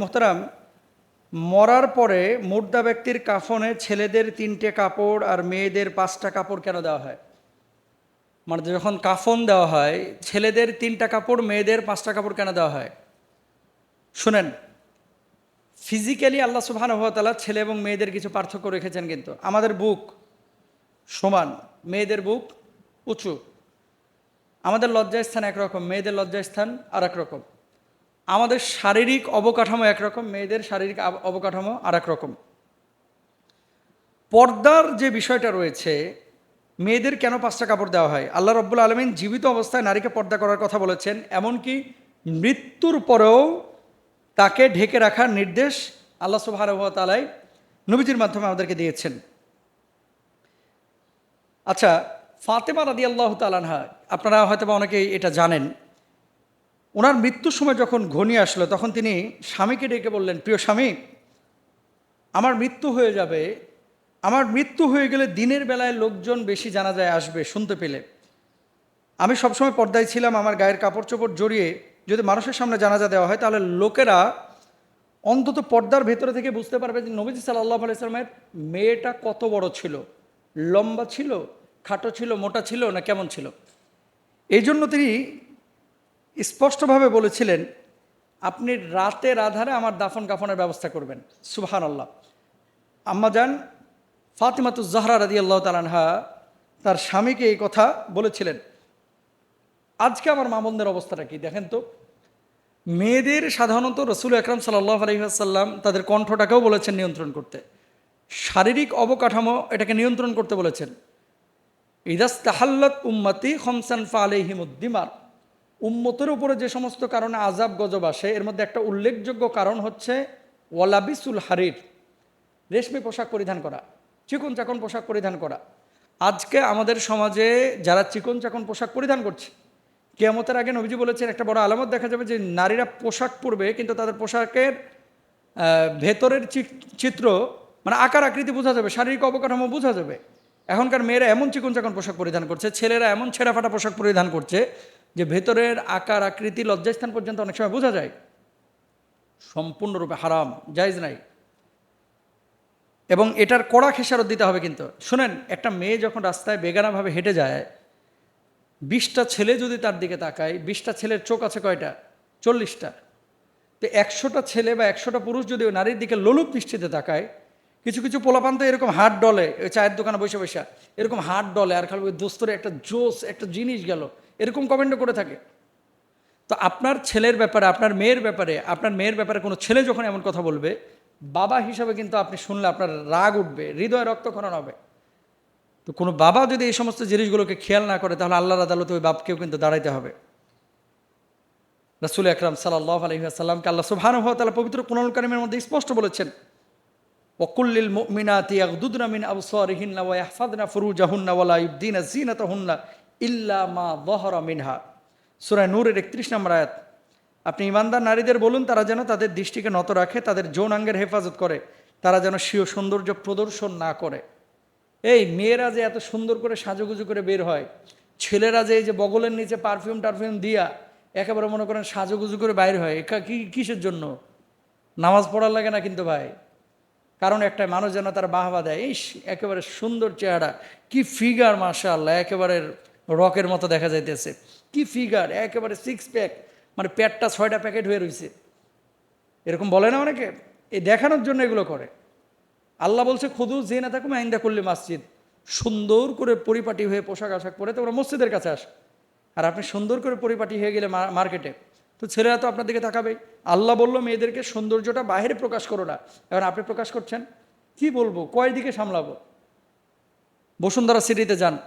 মোহতারাম, মরার পরে মুর্দা ব্যক্তির কাফনে ছেলেদের তিনটে কাপড় আর মেয়েদের পাঁচটা কাপড় কেন দেওয়া হয়? মানে যখন কাফন দেওয়া হয়, ছেলেদের তিনটা কাপড়, মেয়েদের পাঁচটা কাপড় কেন দেওয়া হয়? শুনেন ফিজিক্যালি আল্লাহ সুবাহানুভতালা ছেলে এবং মেয়েদের কিছু পার্থক্য রেখেছেন কিন্তু। আমাদের বুক সমান, মেয়েদের বুক উঁচু। আমাদের লজ্জাস্থান একরকম, মেয়েদের লজ্জাস্থান আর এক রকম। আমাদের শারীরিক অবকাঠামো একরকম, মেয়েদের শারীরিক অবকাঠামো আর রকম পর্দার যে বিষয়টা রয়েছে, মেয়েদের কেন পাঁচটা কাপড় দেওয়া হয়? আল্লাহ রব্বুল আলমিন জীবিত অবস্থায় নারীকে পর্দা করার কথা বলেছেন, এমনকি মৃত্যুর পরেও তাকে ঢেকে রাখার নির্দেশ আল্লাহ সুবাহ নবীজির মাধ্যমে আমাদেরকে দিয়েছেন। আচ্ছা ফাতেমা রাদি আল্লাহ তালানহা আপনারা হয়তো বা অনেকেই এটা জানেন। ওনার মৃত্যুর সময় যখন ঘনিয়ে আসলো, তখন তিনি স্বামীকে ডেকে বললেন, প্রিয় স্বামী, আমার মৃত্যু হয়ে যাবে। আমার মৃত্যু হয়ে গেলে দিনের বেলায় লোকজন বেশি জানা যায় আসবে শুনতে পেলে। আমি সবসময় পর্দায় ছিলাম, আমার গায়ের কাপড় চোপড় জড়িয়ে। যদি মানুষের সামনে জানাজা দেওয়া হয়, তাহলে লোকেরা অন্তত পর্দার ভেতরে থেকে বুঝতে পারবে যে নবীজি সাল্লাহ আলাইসলামের মেয়েটা কত বড় ছিল। লম্বা ছিল, খাটো ছিল, মোটা ছিল না কেমন ছিল? এই জন্য তিনি স্পষ্টভাবে বলেছিলেন, আপনি রাতের আধারে আমার দাফন কাফনের ব্যবস্থা করবেন। সুবহান আল্লাহ আম্মাজান ফাতিমাতু জাহরা রাদি আল্লাহ তালানহা তার স্বামীকে এই কথা বলেছিলেন। আজকে আমার মামনদের অবস্থাটা কি দেখেন তো? মেয়েদের সাধারণত রসুল আকরাম সাল্লাহ আলহিহাসাল্লাম তাদের কণ্ঠটাকেও বলেছেন নিয়ন্ত্রণ করতে। শারীরিক অবকাঠামো এটাকে নিয়ন্ত্রণ করতে বলেছেন। ইদাস তাহাল্লত উম্মাতি খমসান ফা আলহিমুদ্দিমার উম্মতের উপরে যে সমস্ত কারণে আজাব গজব আসে, এর মধ্যে একটা উল্লেখযোগ্য কারণ হচ্ছে ওয়ালাবিসুল হারির, রেশমি পোশাক পরিধান করা, চিকন চাকন পোশাক পরিধান করা। আজকে আমাদের সমাজে যারা চিকন চাকন পোশাক পরিধান করছে, কেয়ামতের আগে নবীজি বলেছেন, একটা বড় আলামত দেখা যাবে যে নারীরা পোশাক পরবে, কিন্তু তাদের পোশাকের ভেতরের চিত্র মানে আকার আকৃতি বোঝা যাবে, শারীরিক অবকাঠামো বোঝা যাবে। এখনকার মেয়েরা এমন চিকন চাকন পোশাক পরিধান করছে, ছেলেরা এমন ছেঁড়াফাটা পোশাক পরিধান করছে যে ভেতরের আকার, আকৃতি, লজ্জাস্থান পর্যন্ত অনেক সময় বোঝা যায়। সম্পূর্ণরূপে হারাম, জায়জ নাই। এবং এটার কড়া খেসারত দিতে হবে কিন্তু। শোনেন, একটা মেয়ে যখন রাস্তায় বেগানাভাবে হেঁটে যায়, বিশটা ছেলে যদি তার দিকে তাকায়, বিশটা ছেলের চোখ আছে কয়টা? চল্লিশটা। তো একশোটা ছেলে বা একশোটা পুরুষ যদি ওই নারীর দিকে লোলুপ দৃষ্টিতে তাকায়, কিছু কিছু পোলাপান তো এরকম হাট ডলে, ওই চায়ের দোকানে বসে বসে। এরকম হাট ডলে, আর খালি দোস্তরে একটা জোস, একটা জিনিস গেল। এরকম কমেন্টও করে থাকে। তো আপনার ছেলের ব্যাপারে, আপনার মেয়ের ব্যাপারে, আপনার মেয়ের ব্যাপারে কোনো ছেলে যখন এমন কথা বলবে, বাবা হিসাবে কিন্তু আপনি শুনলে আপনার রাগ উঠবে, হৃদয় রক্তক্ষরণ হবে। তো কোনো বাবা যদি এই সমস্ত জিনিসগুলোকে খেয়াল না করে, তাহলে আল্লাহর আদালতে ওই বাপকেও কিন্তু দাঁড়াইতে হবে। রাসুল আকরাম সাল্লাহ আলহিহাসাল্লামকে আল্লাহ সুবহানুহ তাআলা পবিত্র কুরআনুল কারীমের মধ্যে স্পষ্ট বলেছেন ওকুল্লিল মুমিনাতি ইয়াগদুদনা মিন আবসারিহিন্না ওয়া ইয়াহফাযনা ফুরুজাহুন্না ওয়া লা ইবদিনা যিনাতাহুন্না ইল্লা মা যাহারা মিনহা। সূরা নূরের 31 নম্বর আয়াত। আপনি ইমানদার নারীদের বলুন, তারা যেন তাদের দৃষ্টিকে নত রাখে, তাদের যৌনাঙ্গের হেফাজত করে, তারা যেন স্বীয় সৌন্দর্য প্রদর্শন না করে। এই মেয়েরা যে এত সুন্দর করে সাজুগুজু করে বের হয়, ছেলেরা যে এই যে বগলের নিচে পারফিউম টারফিউম দিয়া একেবারে মনে করেন সাজুগুজু করে বাইর হয় কি, কিসের জন্য? নামাজ পড়ার লাগে না কিন্তু ভাই। কারণ একটা মানুষ যেন তার বাহবা দেয়, ইস, একেবারে সুন্দর চেহারা, কি ফিগার মাশা আল্লাহ একেবারে রকের মতো দেখা যাইতেছে। কি ফিগার একেবারে সিক্স প্যাক মানে প্যাটটা ছয়টা প্যাকেট হয়ে রয়েছে এরকম বলে না অনেকে? এই দেখানোর জন্য এগুলো করে। আল্লাহ বলছে, খুদু যে না থাকুম আইন্দা করলে মসজিদ। সুন্দর করে পরিপাটি হয়ে পোশাক আশাক পরে তোমরা মসজিদের কাছে আস। আর আপনি সুন্দর করে পরিপাটি হয়ে গেলে মার্কেটে। তো ছেলেরা তো আপনার দিকে তাকাবেই। আল্লাহ বলল, মেয়েদেরকে সৌন্দর্যটা বাইরে প্রকাশ করো না। এখন আপনি প্রকাশ করছেন? কি বলব? কয় দিকে সামলাবো? বসুন্ধরা সিটিতে যান।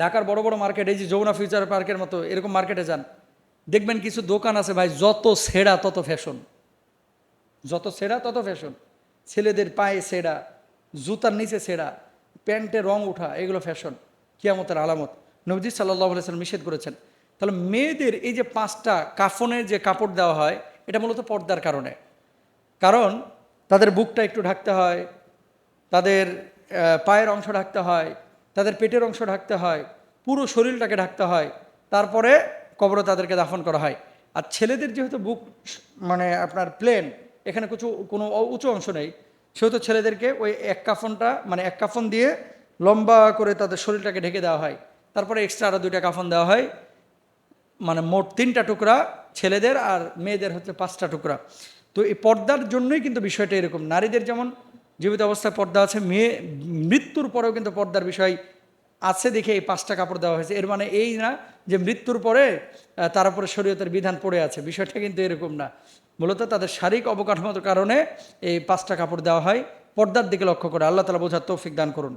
ঢাকার বড় বড় মার্কেট এই যে যমুনা ফিউচার পার্কের মতো, এরকম মার্কেটে যান। দেখবেন কিছু দোকান আছে ভাই, যত সেরা তত ফ্যাশন যত সেরা তত ফ্যাশন ছেলেদের পায়ে সেরা, জুতার নিচে সেরা, প্যান্টে রং ওঠা এগুলো ফ্যাশন কিয়ামতের আলামত। নবজি সাল্লাহ সাল্লাম নিষেধ করেছেন। তাহলে মেয়েদের এই যে পাঁচটা কাফনের যে কাপড় দেওয়া হয়, এটা মূলত পর্দার কারণে। কারণ তাদের বুকটা একটু ঢাকতে হয়, তাদের পায়ের অংশ ঢাকতে হয় তাদের পেটের অংশ ঢাকতে হয়, পুরো শরীরটাকে ঢাকতে হয়, তারপরে কবরে তাদেরকে দাফন করা হয়। আর ছেলেদের যেহেতু বুক মানে আপনার প্লেন, এখানে কিছু, কোনো উঁচু অংশ নেই, সেহেতু ছেলেদেরকে ওই এক কাফনটা মানে এক কাফন দিয়ে লম্বা করে তাদের শরীরটাকে ঢেকে দেওয়া হয়। তারপরে এক্সট্রা আরও দুইটা কাফন দেওয়া হয়। মানে মোট তিনটা টুকরা ছেলেদের আর মেয়েদের হচ্ছে পাঁচটা টুকরা। তো এই পর্দার জন্যই কিন্তু বিষয়টা এরকম। নারীদের যেমন জীবিত অবস্থায় পর্দা আছে। মেয়ে, মৃত্যুর পরেও কিন্তু পর্দার বিষয় আছে দেখে এই পাঁচটা কাপড় দেওয়া হয়েছে। এর মানে এই না যে মৃত্যুর পরে তার উপরে শরীয়তের বিধান পড়ে আছে। বিষয়টা কিন্তু এরকম না। মূলত তাদের শারীরিক অবকাঠামোর কারণে এই পাঁচটা কাপড় দেওয়া হয়। পর্দার দিকে লক্ষ্য করে। আল্লাহ তালা বোঝার তৌফিক দান করুন।